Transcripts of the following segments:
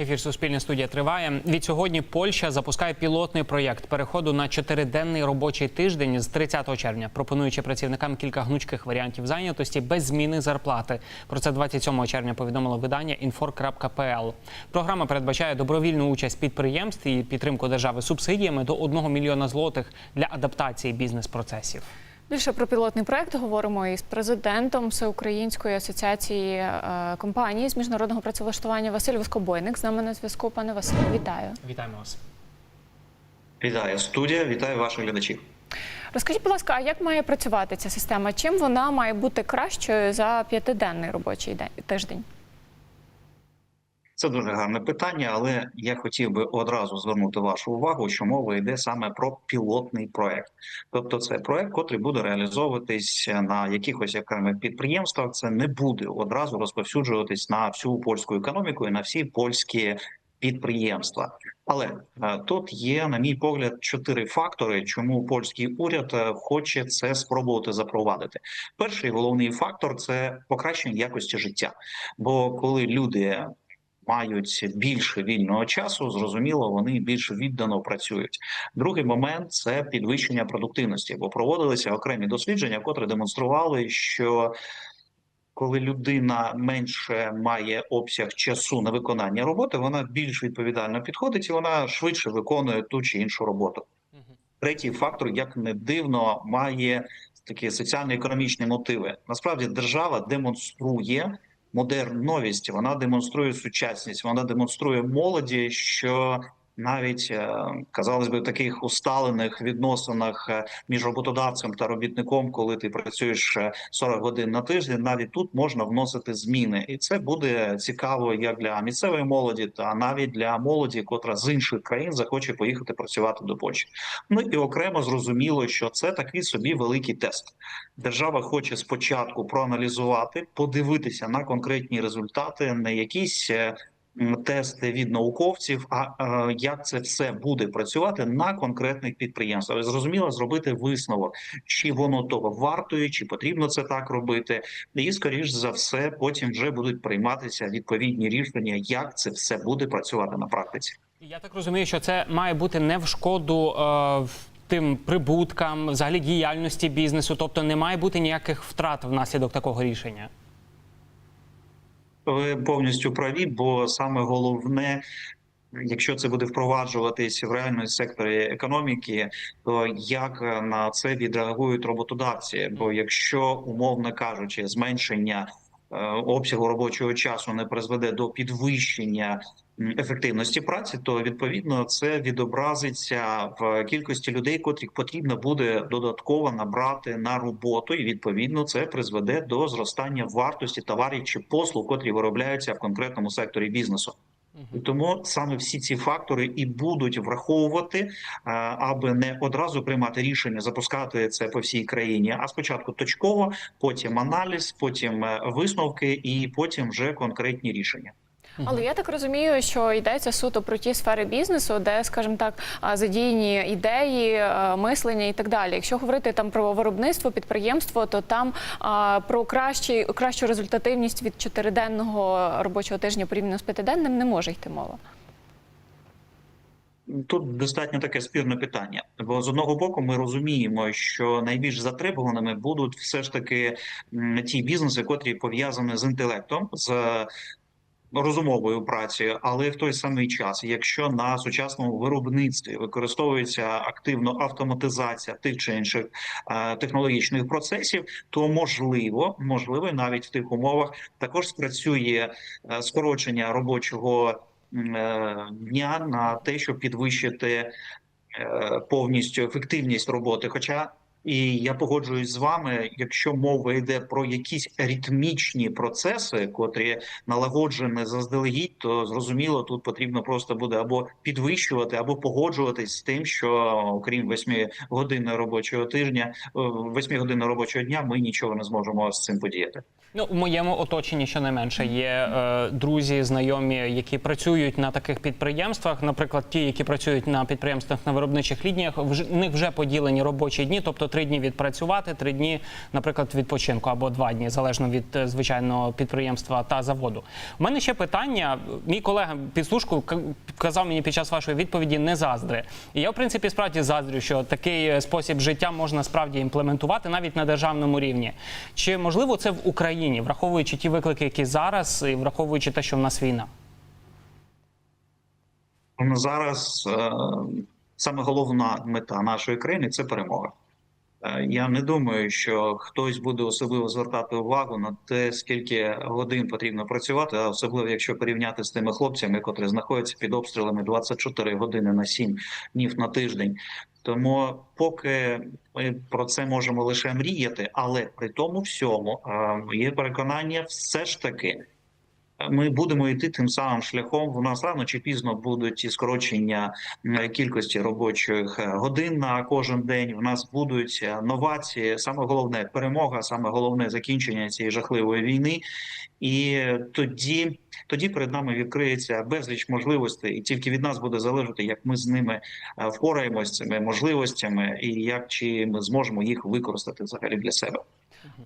Ефір Суспільне студія триває. Від сьогодні Польща запускає пілотний проєкт переходу на чотириденний робочий тиждень з 30 червня, пропонуючи працівникам кілька гнучких варіантів зайнятості без зміни зарплати. Про це 27 червня повідомило видання infor.pl. Програма передбачає добровільну участь підприємств і підтримку держави субсидіями до 1 мільйона злотих для адаптації бізнес-процесів. Більше про пілотний проект говоримо із президентом Всеукраїнської асоціації е, компаній з міжнародного працевлаштування Василь Воскобойник. З нами на зв'язку. Пане Василю, вітаю. Вітаємо вас. Вітаю студія, вітаю ваших глядачів. Розкажіть, будь ласка, а як має працювати ця система? Чим вона має бути кращою за п'ятиденний робочий день тиждень? Це дуже гарне питання, але я хотів би одразу звернути вашу увагу, що мова йде саме про пілотний проект. Тобто, це проект, котрий буде реалізовуватись на якихось окремих підприємствах. Це не буде одразу розповсюджуватись на всю польську економіку і на всі польські підприємства. Але е, тут є, на мій погляд, чотири фактори, чому польський уряд е, хоче це спробувати запровадити. Перший головний фактор це покращення якості життя. Бо коли люди мають більше вільного часу, зрозуміло, вони більш віддано працюють. Другий момент це підвищення продуктивності, бо проводилися окремі дослідження, котрі демонстрували, що коли людина менше має обсяг часу на виконання роботи, вона більш відповідально підходить і вона швидше виконує ту чи іншу роботу. Третій фактор, як не дивно, має такі соціально-економічні мотиви. Насправді держава демонструє модерновість, вона демонструє сучасність, вона демонструє молоді, що навіть е, казалось би в таких усталених відносинах е, між роботодавцем та робітником, коли ти працюєш е, 40 годин на тиждень, навіть тут можна вносити зміни, і це буде цікаво як для місцевої молоді, та навіть для молоді, котра з інших країн захоче поїхати працювати до Польщі. Ну і окремо зрозуміло, що це такий собі великий тест. Держава хоче спочатку проаналізувати, подивитися на конкретні результати, не якісь. Тести від науковців, а е, як це все буде працювати на конкретних підприємствах, зрозуміло, зробити висновок, чи воно того вартує, чи потрібно це так робити, і скоріш за все, потім вже будуть прийматися відповідні рішення, як це все буде працювати на практиці. Я так розумію, що це має бути не в шкоду е, тим прибуткам, взагалі діяльності бізнесу, тобто не має бути ніяких втрат внаслідок такого рішення. Ви повністю праві, бо саме головне. Якщо це буде впроваджуватись в реальному секторі економіки, то як на це відреагують роботодавці? Бо якщо умовно кажучи, зменшення обсягу робочого часу не призведе до підвищення ефективності праці, то відповідно це відобразиться в кількості людей, котрих потрібно буде додатково набрати на роботу, і відповідно це призведе до зростання вартості товарів чи послуг, котрі виробляються в конкретному секторі бізнесу. І тому саме всі ці фактори і будуть враховувати, е, аби не одразу приймати рішення запускати це по всій країні, а спочатку точково, потім аналіз, потім е, висновки, і потім вже конкретні рішення. Але я так розумію, що йдеться суто про ті сфери бізнесу, де, скажімо так, задіяні ідеї, мислення і так далі. Якщо говорити там про виробництво, підприємство, то там про кращий, кращу результативність від чотириденного робочого тижня порівняно з п'ятиденним не може йти мова. Тут достатньо таке спірне питання, бо з одного боку ми розуміємо, що найбільш затребуваними будуть все ж таки ті бізнеси, котрі пов'язані з інтелектом, з розумовою працею, але в той самий час, якщо на сучасному виробництві використовується активно автоматизація тих чи інших е, технологічних процесів, то можливо, можливо, навіть в тих умовах також спрацює е, скорочення робочого е, дня на те, щоб підвищити е, повністю ефективність роботи. Хоча і я погоджуюсь з вами, якщо мова йде про якісь ритмічні процеси, котрі налагоджені заздалегідь, то зрозуміло, тут потрібно просто буде або підвищувати, або погоджуватись з тим, що окрім восьми годин робочого тижня, восьми годин робочого дня, ми нічого не зможемо з цим подіяти. Ну, у моєму оточенні щонайменше є е, друзі, знайомі, які працюють на таких підприємствах. Наприклад, ті, які працюють на підприємствах на виробничих лініях, в них вже поділені робочі дні. Тобто, три дні відпрацювати, три дні, наприклад, відпочинку або два дні, залежно від е, звичайного підприємства та заводу. У мене ще питання. Мій колега підслужку к- казав мені під час вашої відповіді не заздри. І я, в принципі, справді заздрю, що такий е, спосіб життя можна справді імплементувати навіть на державному рівні. Чи можливо це в Україні, враховуючи ті виклики, які зараз, і враховуючи те, що в нас війна? Ну, Зараз е, саме головна мета нашої країни це перемога. Е, Я не думаю, що хтось буде особливо звертати увагу на те, скільки годин потрібно працювати, особливо якщо порівняти з тими хлопцями, котрі знаходяться під обстрілами 24 години на 7 днів на тиждень. Тому поки ми про це можемо лише мріяти, але при тому всьому е, є переконання, все ж таки ми будемо йти тим самим шляхом. У нас рано чи пізно будуть і скорочення кількості робочих е, годин на кожен день. У нас будуть е, новації. Саме головне перемога, саме головне закінчення цієї жахливої війни. І тоді, тоді перед нами відкриється безліч можливостей, і тільки від нас буде залежати, як ми з ними е, впораємось цими можливостями, і як чи ми зможемо їх використати взагалі для себе.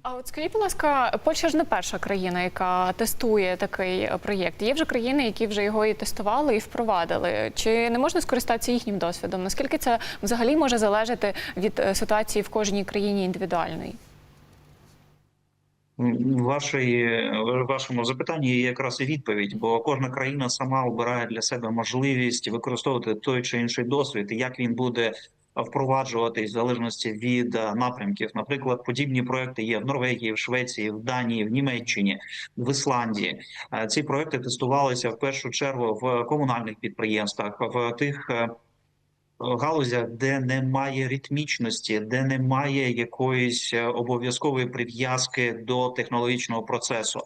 А от скажіть, будь ласка, Польща ж не перша країна, яка тестує такий е, проєкт. Є вже країни, які вже його і тестували, і впровадили. Чи не можна скористатися їхнім досвідом? Наскільки це взагалі може залежати від е, ситуації в кожній країні індивідуальної? В в вашому запитанні є якраз і відповідь, бо кожна країна сама обирає для себе можливість використовувати той чи інший досвід, і як він буде впроваджуватись в залежності від е, напрямків. Наприклад, подібні проекти є в Норвегії, в Швеції, в Данії, в Німеччині, в Ісландії. Е, Ці проекти тестувалися в першу чергу в комунальних підприємствах, в тих. е, галузях, де немає ритмічності, де немає якоїсь е, обов'язкової прив'язки до технологічного процесу,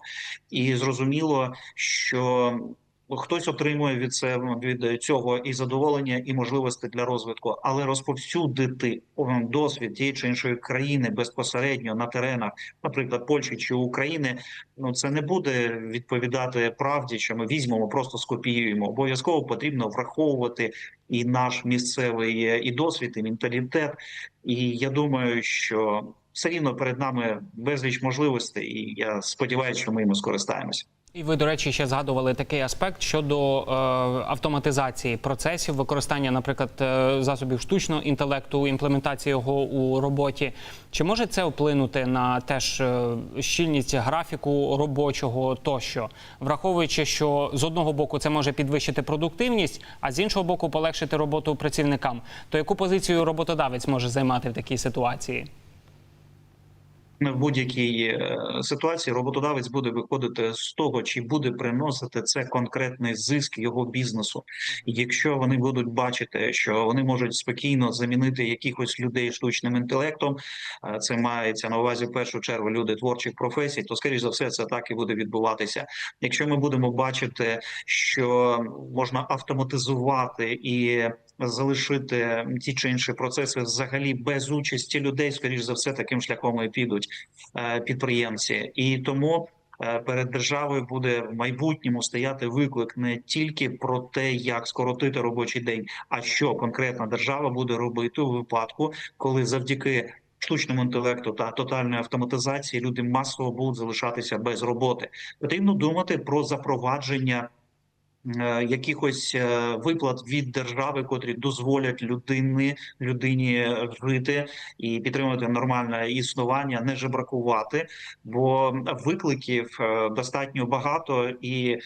і зрозуміло, що хтось отримує від себе від цього і задоволення, і можливості для розвитку, але розповсюдити досвід тієї чи іншої країни безпосередньо на теренах, наприклад, Польщі чи України, ну це не буде відповідати правді, що ми візьмемо, просто скопіюємо. Обов'язково потрібно враховувати і наш місцевий е, і досвід, і менталітет. І я думаю, що все рівно перед нами безліч можливостей, і я сподіваюся, що ми їм скористаємося. І ви, до речі, ще згадували такий аспект щодо е, автоматизації процесів, використання, наприклад, е, засобів штучного інтелекту, імплементації його у роботі. Чи може це вплинути на теж е, щільність графіку робочого тощо, враховуючи, що з одного боку це може підвищити продуктивність, а з іншого боку полегшити роботу працівникам? То яку позицію роботодавець може займати в такій ситуації? В будь-якій е, ситуації роботодавець буде виходити з того, чи буде приносити це конкретний зиск його бізнесу. Якщо вони будуть бачити, що вони можуть спокійно замінити якихось людей штучним інтелектом, е, це мається на увазі в першу чергу люди творчих професій, то скоріш за все це так і буде відбуватися. Якщо ми будемо бачити, що можна автоматизувати і залишити ті чи інші процеси взагалі без участі людей, скоріш за все, таким шляхом і підуть е, підприємці, і тому. е, Перед державою буде в майбутньому стояти виклик не тільки про те, як скоротити робочий день, а що конкретна держава буде робити у випадку, коли завдяки штучному інтелекту та тотальної автоматизації люди масово будуть залишатися без роботи. Потрібно думати про запровадження якихось е, виплат від держави, котрі дозволять людини людині жити і підтримувати нормальне існування, не жебракувати, бо викликів е, достатньо багато і.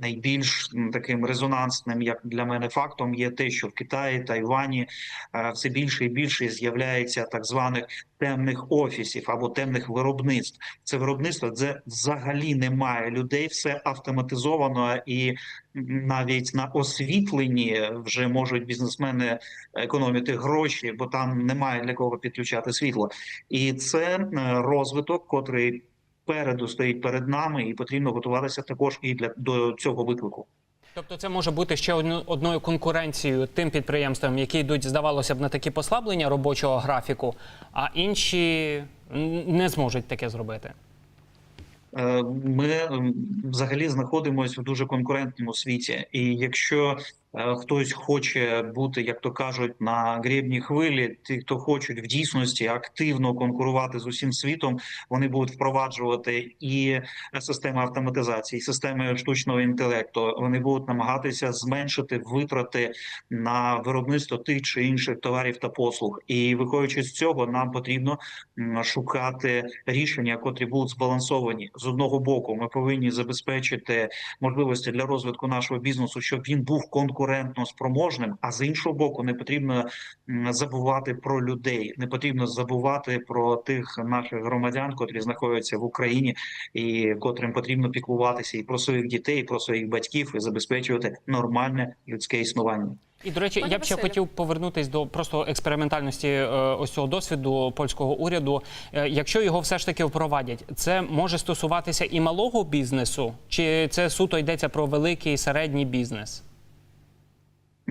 Найбільш таким резонансним, як для мене, фактом є те, що в Китаї, Тайвані е, все більше і більше з'являється так званих темних офісів або темних виробництв. Це виробництво, де взагалі немає людей, все автоматизовано і навіть на освітленні вже можуть бізнесмени економити гроші, бо там немає для кого підключати світло. І це е, розвиток, котрий переду стоїть перед нами, і потрібно готуватися також і для до цього виклику. Тобто це може бути ще одною конкуренцією тим підприємствам, які йдуть, здавалося б, на такі послаблення робочого графіку, а інші не зможуть таке зробити. Е, Ми взагалі знаходимося в дуже конкурентному світі, і якщо хтось хоче бути, як то кажуть, на гребні хвилі. Ті, хто хочуть в дійсності активно конкурувати з усім світом, вони будуть впроваджувати і системи автоматизації, і системи штучного інтелекту. Вони будуть намагатися зменшити витрати на виробництво тих чи інших товарів та послуг. І виходячи з цього, нам потрібно шукати рішення, котрі будуть збалансовані з одного боку. Ми повинні забезпечити можливості для розвитку нашого бізнесу, щоб він був конкурентно спроможним. А з іншого боку, не потрібно забувати про людей, не потрібно забувати про тих наших громадян, котрі знаходяться в Україні, і котрим потрібно піклуватися і про своїх дітей, і про своїх батьків, і забезпечувати нормальне людське існування. І до речі, Пане я б ще хотів повернутись до просто експериментальності е, ось цього досвіду польського уряду. Е, якщо його все ж таки впровадять, це може стосуватися і малого бізнесу, чи це суто йдеться про великий і середній бізнес?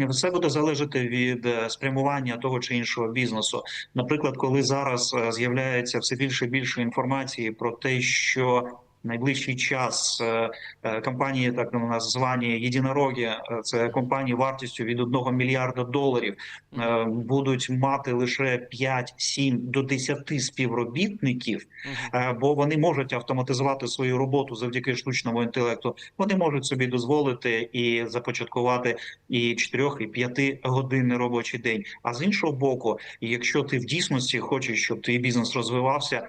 Все буде залежати від е, спрямування того чи іншого бізнесу. Наприклад, коли зараз е, з'являється все більше і більше інформації про те, що найближчий час е, е, компанії, так у нас звані єдинороги, е, це компанії вартістю від 1 мільярда доларів, будуть мати лише 5, 7 до 10 співробітників, бо вони можуть автоматизувати свою роботу завдяки штучному інтелекту. Вони можуть собі дозволити і започаткувати і 4, і 5 годинний робочий день. А з іншого боку, якщо ти в дійсності хочеш, щоб твій бізнес розвивався.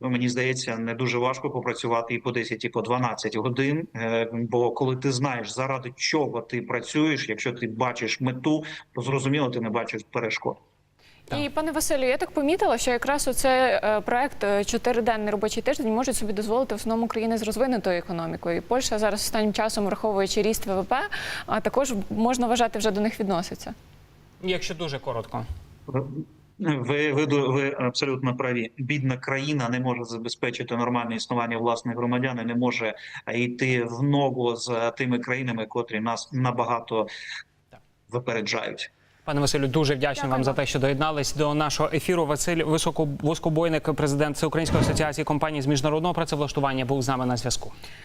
Ну, Мені здається, не дуже важко попрацювати і по 10, і по 12 годин. е, Бо коли ти знаєш, заради чого ти працюєш, якщо ти бачиш мету, то зрозуміло, ти не бачиш перешкод. Так. І пане Василю, я так помітила, що якраз оце е, проект е, чотириденний робочий тиждень можуть собі дозволити в основному країни з розвинутою економікою. І Польща зараз останнім часом, враховуючи ріст ВВП, а також можна вважати вже до них відноситься. Якщо дуже коротко. Ви, ви, ви абсолютно праві. Бідна країна не може забезпечити нормальне існування власних громадян і не може е, йти в ногу з тими країнами, котрі нас набагато випереджають. Пане Василю, дуже вдячний Дякую вам за те, що доєднались до нашого ефіру. Василь Високо Воскобойник, президент Всеукраїнської асоціації компаній з міжнародного працевлаштування, був з нами на зв'язку.